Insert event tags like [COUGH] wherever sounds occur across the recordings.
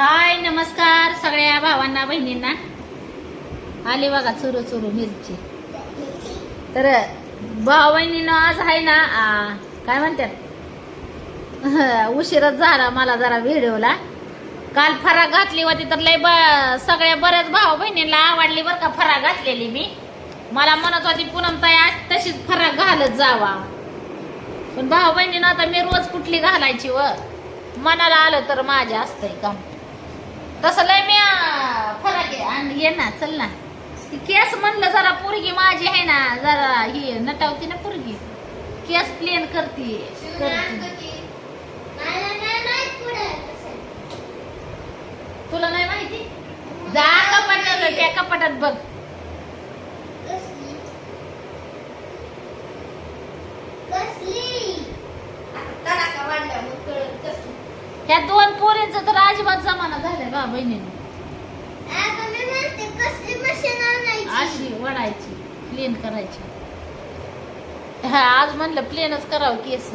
हाय नमस्कार सगळ्या भावांना बहिणींना. आली बघा चुरू चुरू मिरची. तर भाऊ बहिणीनं आज आहे ना आ, काय म्हणतात? [LAUGHS] उशीरच झाला मला जरा व्हिडिओला. काल फराक घातली होती तर लय ब सगळ्या बऱ्याच भाऊ बहिणींना आवडली बरं का फराक घातलेली मी. मला म्हणत होती पूनम ताई आज तशीच फराक घालत जावा. पण भाऊ बहिणीनं आता मी रोज कुठली घालायची व? मनाला आलं तर माझ्या असतंय काम. तसं लय मी फरक आहे आणि ये ना चल ना. ती केस म्हणलं जरा पोरगी माझी आहे ना जरा ही नटावती ना पोरगी. केस प्लेन करते. तुला नाही माहिती? जा कपाटात त्या कपाटात बघ. ह्या दोन पोरींचं तर अजिबात जमाना झालाय बा बहिणीनं अशी वडायची प्लेन करायची. हा आज म्हणलं प्लेनच करावं केस.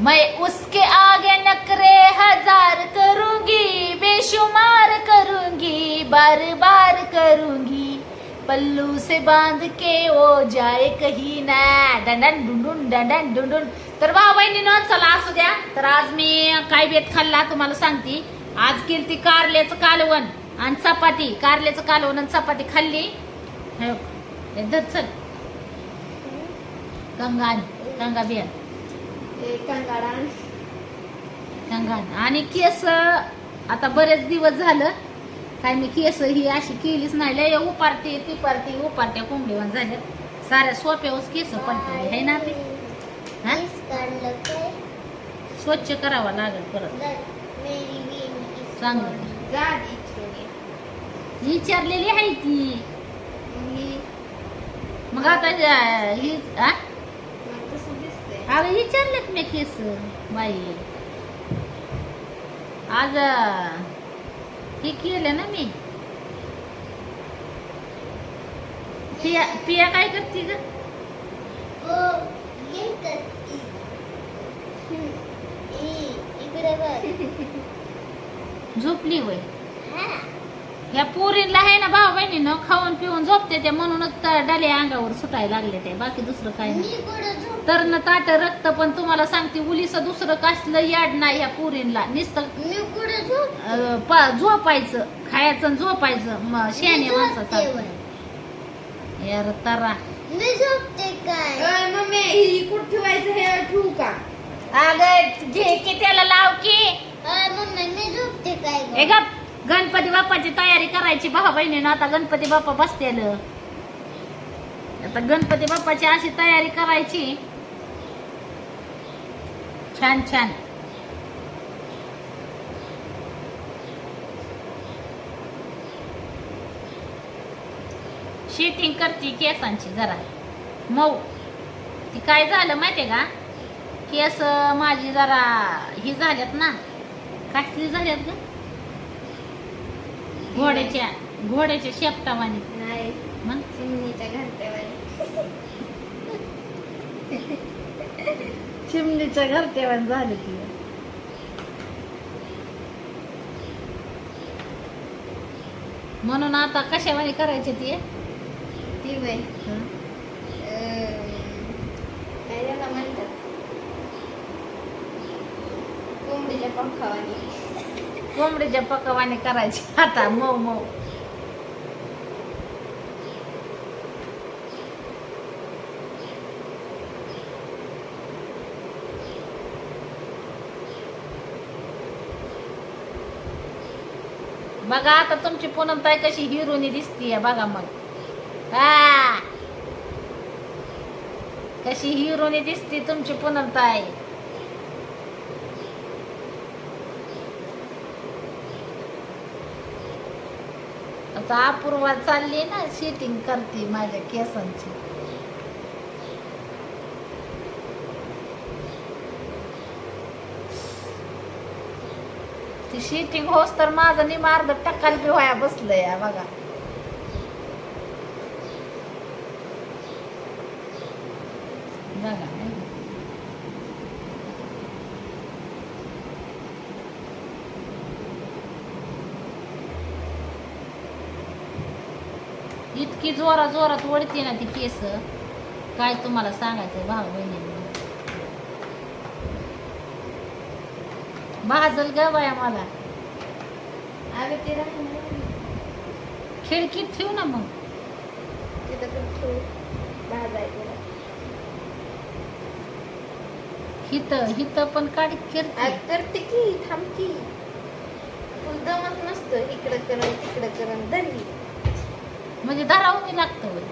मैं उसके आगे नखरे हजार करूंगी बेशुमार करूंगी बार बार करूंगी. पल्लू से बांध के वो जाए कहीं ना. डंडन डुंडुन डंडन डुंडुन तर भाऊ बहिणीनं चला असू द्या. तर आज मी काय बेत खाल्ला तुम्हाला सांगते. आज केली ती कारल्याचं कालवण आणि चपाती. कारल्याचं कालवण आणि चपाती खाल्ली. चल. गंगा आण, गंगा बिया गंगा आण. केस आता बरेच दिवस झालं काय मी केस ही अशी केलीच नाही. लय उपारते ती पारते उपारत्या कोंबडीवर झाल्या साऱ्या सोप्यावरच केस पडते है ना ते? स्वच्छ करावा लागेल परत. चांगलं. विचारलेली आहे ती. मग आता ही हा? अगं विचारलेत मी केस बाई. आज हे केलं ना मी. पिया पिया काय करते ग? [LAUGHS] झोपली वय ह्या पोरीला आहे ना भाऊ बहिणीनं खाऊन पिऊन झोपते ते म्हणूनच डाल्या अंगावर सुटायला लागले ते बाकी दुसरं काय नाही. तर न ताट रक्त पण तुम्हाला सांगते उलीस दुसरं कसलं याड नाही ह्या पोरींला. नुसतं झोपायचं खायचं झोपायचं म- शेणे माणसाचं. यार तारा. अगं घे की त्याला लाव की. हे ग गणपती बाप्पाची तयारी करायची भाऊ बहिणीनं. आता गणपती बाप्पा बसतेल आता गणपती बाप्पाची अशी तयारी करायची. छान छान. शेटिंग करते केसांची जरा. मऊ. ती काय झालं माहितीये का? केस माझी जरा ही झाल्यात ना. कसली झाल्यात ग. घोड्याच्या घोड्याच्या शेपटावानी. मग? चिमणीच्या घरटेवान झाली ती. म्हणून आता कशावानी करायची ती? हं? कोंबडीच्या कोंबडीच्या पकवाने करायचे. आता मऊ मऊ. बघा आता तुमची पूनम ताई कशी हिरोनी दिसतीये बघा मग. हा कशी हिरोनी दिसती तुमची पूनम ताई आता अपूर्वा चालली ना शेटिंग करते माझ्या केसांची. ती शेटिंग होस तर माझं निमार्ध टक्काल बी व्हाया बसलंय या बघा नाही का? इतकी जोरा जोरात ओढते ना ती केस. काय तुम्हाला सांगायचं भाऊ बहिणींना भाजल ग बाया मला. खिडकीत ठेव ना मग. हित हित पण काढी करते की थांब की. तुला दमत नसतं इकडं करण तिकडं करण धरली. म्हणजे धरावून लागतं होय.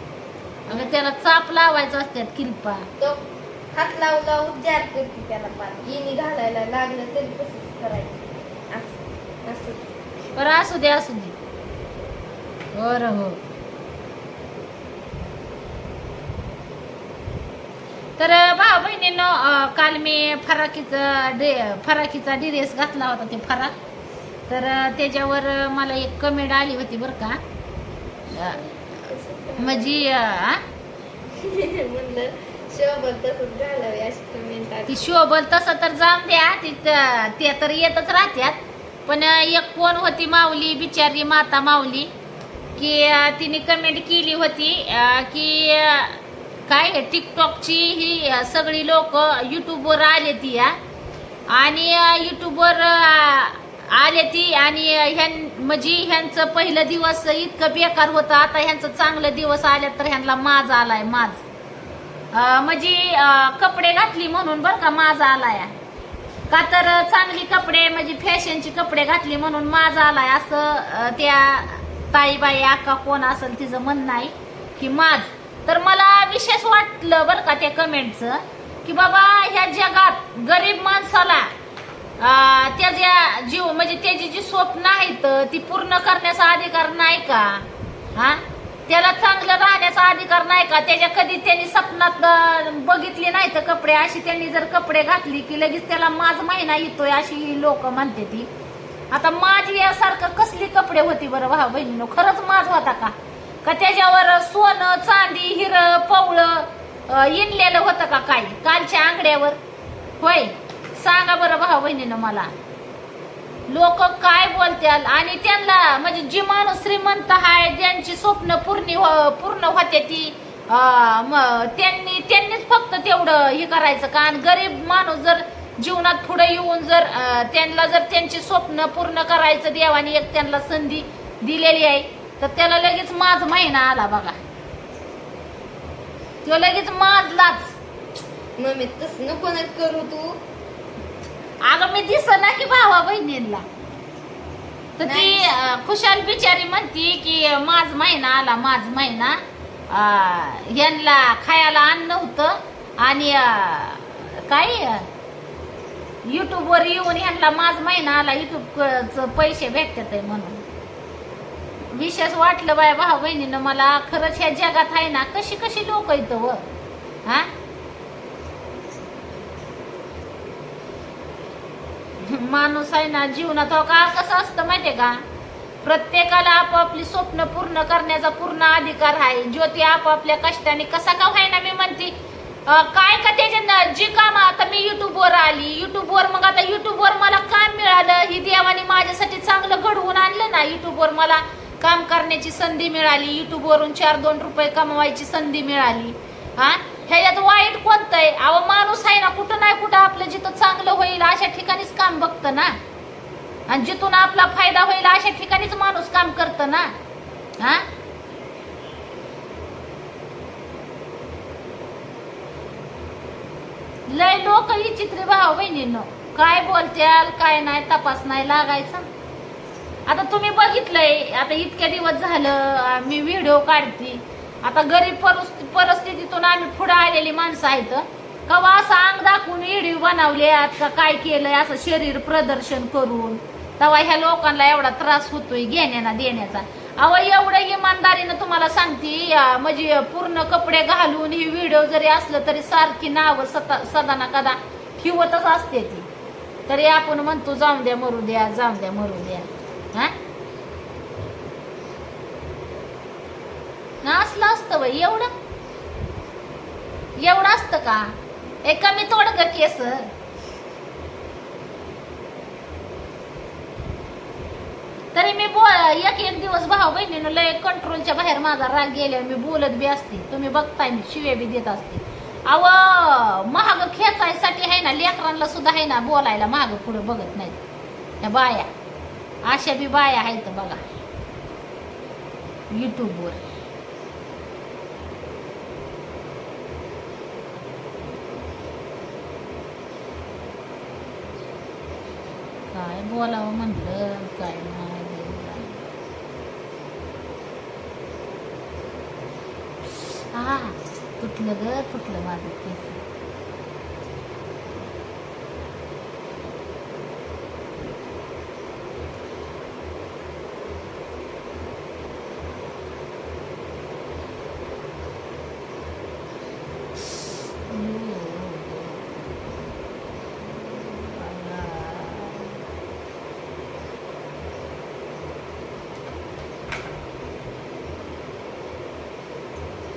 अगं त्याला चाप लावायचं असतात किरपा. तो हात लावू लावू जार करते त्याला पार येणी घालायला लागलं तरी तसंच करायचं. असं असं. बरं असू दे असू दे. बरं हो. तर भाऊ बहिणीनं अं, काल मी फराकीचा डे फराकीचा ड्रेस घातला होता ते फराक. तर अं, त्याच्यावर अं, मला एक कमेंट आली होती बरं का. तसंच म्हणजे? म्हणलं शोभत तसंच घालावे अशी कमेंट ती शोभल तसं तर जाऊन द्या ती त- तर येतच राहत्यात. पण एक कोण होती माऊली बिचारी माता माऊली की तिने कमेंट केली होती की काय टिकटॉकची ही सगळी लोक युट्यूबवर आले ती या. आणि युट्यूबवर आले ती आणि ह्यां म्हणजे ह्यांचं पहिलं दिवस इतकं बेकार होतं. आता ह्यांचं चांगलं दिवस आल्या तर ह्यांना माज आलाय माज म्हणजे कपडे घातली म्हणून बरं का माझा आलाय. का तर चांगली कपडे म्हणजे फॅशनची कपडे घातली म्हणून माज आलाय. असं त्या ताईबाई अक्का कोण असेल तिचं म्हणणं आहे की माझ. तर मला विशेष वाटलं बरं का त्या कमेंटचं की बाबा ह्या जगात गरीब माणसाला त्याच्या जीव म्हणजे त्याची जी स्वप्न आहेत ती पूर्ण करण्याचा अधिकार नाही का? हा? त्याला चांगलं राहण्याचा अधिकार नाही का? त्याच्या कधी त्यांनी स्वप्नात बघितली नाही तर कपडे अशी त्यांनी जर कपडे घातली की लगेच त्याला माझ महिना येतोय अशी लोक म्हणते ती. आता माझी यासारखं कसली कपडे होती बरं भाऊ बहिणीनो? खरंच माझ होता का? का त्याच्यावर सोनं चांदी हिरं पवळं इनलेलं होतं का काय कालच्या आंगड्यावर? होय? सांगा बरं भाऊ बहिणीनं मला. लोक काय बोलतात आणि त्यांना म्हणजे जी माणूस श्रीमंत आहे ज्यांची स्वप्न पूर्ण हो, पूर्ण होते ती त्यांनी त्यांनीच फक्त तेवढं हे करायचं का? आणि गरीब माणूस जर जीवनात पुढे येऊन जर त्यांना जर त्यांची स्वप्न पूर्ण करायचं देवाने एक त्यांना संधी दिलेली आहे तर त्याला लगेच माझ महिना आला बघा. तो लगेच माझलाच. मम्मी तस नको ना करू तू. अगं मी दिस ना की भावा बहिणींना तर ती. अं, खुशाल बिचारी म्हणती की माझ महिना आला माझ महिना. अं, यांना खायला अन्न नव्हतं आणि अं, काय युट्यूबवर येऊन ह्यांना माझ महिना आला युट्यूबच पैसे भेटतात आहे म्हणून. विशेष वाटलं बाय भाऊ बहिणीनं मला खरंच ह्या जगात आहे ना कशी कशी लोक येतं व? हा? माणूस आहे ना जीवनात हो का कसं असतं माहितीये का? प्रत्येकाला आपापली स्वप्न पूर्ण करण्याचा पूर्ण अधिकार आहे. ज्योती आपापल्या कष्टाने कसा का व्हायना मी म्हणते काय का त्याच्या जी काम आता मी युट्यूबवर आली. युट्यूबवर मग आता युट्यूबवर मला काम मिळालं. ही देवाने माझ्यासाठी चांगलं घडवून आणलं ना. युट्यूबवर मला काम करण्याची संधी मिळाली. युट्यूबवरून चार दोन रुपये कमवायची संधी मिळाली. हा? ह्याच्यात वाईट कोणतं आहे अहो माणूस आहे ना कुठं नाही कुठं आपलं जिथं चांगलं होईल अशा ठिकाणीच काम बघतं ना. आणि जिथून आपला फायदा होईल अशा ठिकाणीच माणूस काम करतं ना. हा? लय लोक विचित्र भाव बहिणीनं. काय बोलत्याल काय नाही तपास नाही लागायचा. आता तुम्ही बघितलंय आता इतक्या दिवस झालं मी व्हिडिओ काढते. आता गरीब परिस्थितीतून आम्ही पुढे आलेली माणसं आहेत. कवा असं अंग दाखवून व्हिडिओ बनवले का काय केलंय असं शरीर प्रदर्शन करून. तेव्हा ह्या लोकांना एवढा त्रास होतोय घेण्याना देण्याचा. अहो एवढं इमानदारीनं तुम्हाला सांगते म्हणजे पूर्ण कपडे घालून ही व्हिडिओ जरी असलं तरी सारखी नावं सता सदा ना कदा ठेवतच असते ती. तरी आपण म्हणतो जाऊन द्या मरू द्या जाऊन द्या मरू द्या. हा? ना असलं असतं बाई एवढं? एवढं असतं का? एका मी तोड ग केस. तरी मी बोल एक एक दिवस भाऊ बहिणीनं लय कंट्रोलच्या बाहेर माझा राग गेल्यावर मी बोलत बी असते. तुम्ही बघताय मी शिव्या बी देत असते. अव महाग खेचायसाठी आहे ना लेकरांना सुद्धा आहे ना बोलायला महाग पुढे बघत नाही त्या बाया. अशा बी बाया आहेत बघा. युट्यूबवर काय बोलावं म्हटलं काय नाही. हा तुटलं ग? तुटलं माझं? केस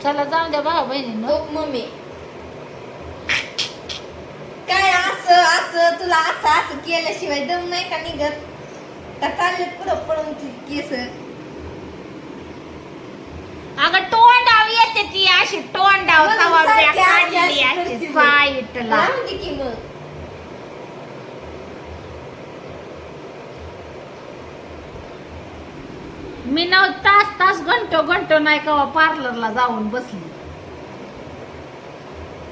चला जाऊ द्या भाऊ बहिणीनं बघ मम्मी काय असं असं तुला असं असं केल्याशिवाय दम नाही का निघत का चालले पुढं पडून तुझी केस अगं तोंडाव येते ती अशी तोंडाव म्हणून तवा सारखी बॅग अशी काढली अशी अशी करते. साईटला राहून दे की मग मी नऊ तास तास घंटो घंटो नाही कवा पार्लरला जाऊन बसली.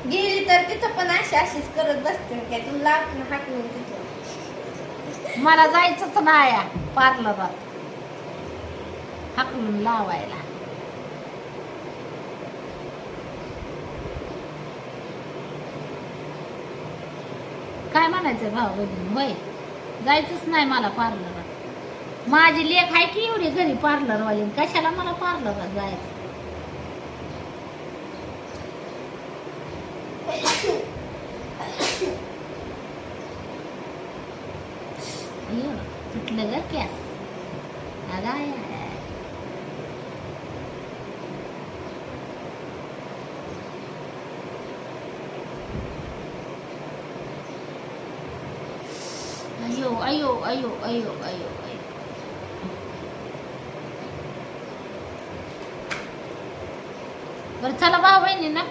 गेली तर तिथं पण अशी अशीच करत बसते काय तुला लावून हाकलून तिथं. मला जायचंच नाही पार्लरात हाकलून लावायला. काय म्हणायचं भाऊ बहिणी? होय. जायचंच नाही मला पार्लरात माझी लेख आहे की एवढी घरी पार्लरवाली? कशाला मला पार्लरात जायचं? तुटलं ग कॅस. अयो अयो अयो अयो अयो अयो बरं चला भाऊ बहिणी ना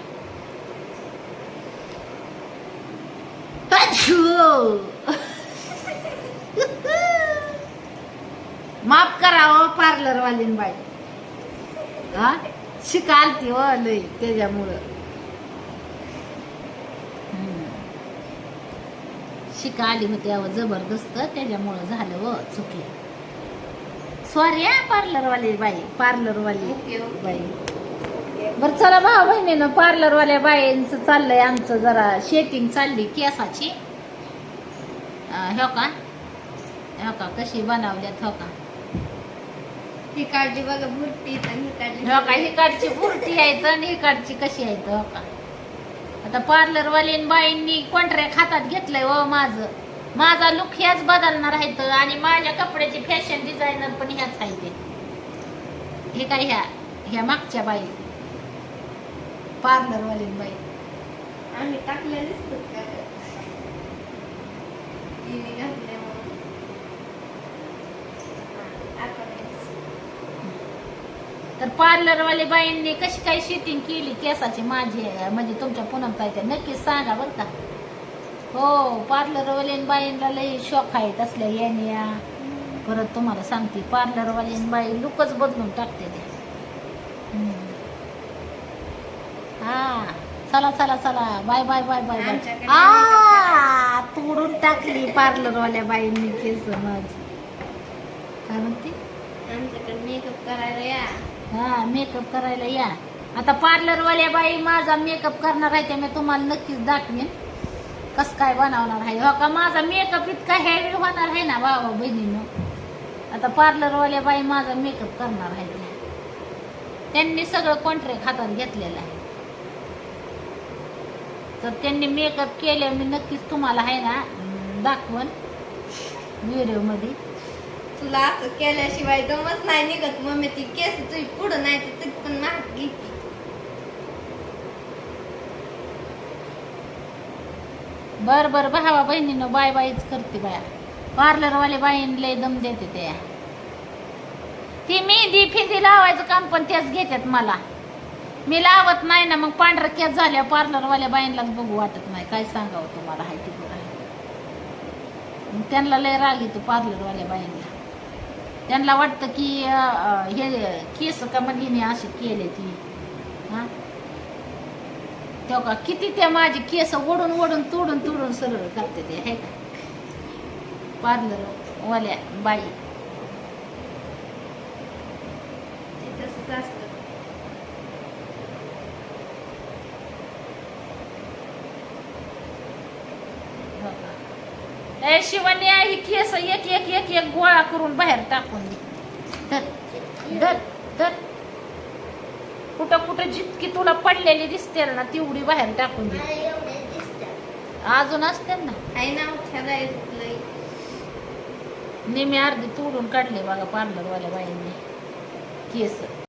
माफ करावं पार्लर वालीन बाई. हा? शिकालती हो लय त्याच्यामुळं. हम्म. शिका आली होती अहो जबरदस्त त्याच्यामुळं झालं व चुकलं. सॉरी हा पार्लरवाली बाई पार्लरवाली बाई. बरं चला भाऊ बहिणीनं पार्लरवाल्या बाईंचं चाललंय आमचं जरा शेटिंग चालली केसाची. हो का? हो का? कशी बनवल्यात हो का? ही काढली बघा आणि ही हो का? हिकडची बुरटी आहेत आणि हिकडची कशी आहेत हो का? आता पार्लरवाली बाईंनी कोंटऱ्या खातात घेतलंय हो माझं. माझा लुक ह्याच बदलणार आहेत आणि माझ्या कपड्याची फॅशन डिझायनर पण ह्याच आहे ते. हे काय ह्या? ह्या मागच्या बाई. पार्लरवाली बाई. आम्ही दिसत. तर पार्लरवाली बाईंनी कशी काय शेटिंग केली केसाची माझी म्हणजे तुमच्या पुनमताईच्या नक्कीच सांगा बरं का. हो पार्लरवाली बाईंना लई शौक आहे तसल्या येण्या परत तुम्हाला सांगते पार्लरवाली बाई लुकच बदलून टाकते ते. हा. चला चला चला. Bye bye bye bye bye. आ तोडून टाकली पार्लरवाल्या बाईंनी केस माझी काय म्हणते? आमच्याकडे मेकअप करायला या. हा मेकअप करायला या. आता पार्लरवाल्या बाई माझा मेकअप करणार आहे ते मी तुम्हाला नक्कीच दाखवेन. कस काय बनवणार आहे. हो का? माझा मेकअप इतका हेवी होणार आहे ना भावा बहिणीनं. आता पार्लरवाल्या बाई माझा मेकअप करणार आहे. त्या. त्यांनी सगळं कॉन्ट्रॅक्ट हातात घेतलेलं आहे. तर त्यांनी मेकअप केले मी नक्कीच तुम्हाला आहे ना अं, दाखवन व्हिडिओमध्ये तुला असं केल्याशिवाय दमच नाही निघत मम्मी ती केस तुझी पुढं नाही तर पण घेते बर बर भावा बहिणीनं बाय बायच करते बाया. पार्लरवाले बाईन लय दम देते त्या. ती मेहंदी फिंदी लावायचं काम पण त्याच घेतात मला. मी लावत नाही ना मग पांढरा केस झाल्या पार्लरवाल्या बाईंनाच बघू वाटत नाही. काय सांगावं तुम्हाला हाय तिकडं त्यांना लय राग येतो पार्लरवाल्या बाईंना. त्यांना वाटतं की हे केस का मग असे केले ती. हा? तेव्हा का किती त्या माझे केस ओढून ओढून तोडून तोडून सरळ करते ते हे का? पार्लरवाल्या बाई ते तसंच असतं ए शिवानी ही केस एक एक एक एक गोळा करून बाहेर टाकून दे. धर धर कुठं कुठं जितकी तुला पडलेली दिसते ना तेवढी बाहेर टाकून दे. अजून असते ना? नेहमी अर्धी तोडून काढले बघा पार्लरवाल्या बाईंनी. केस.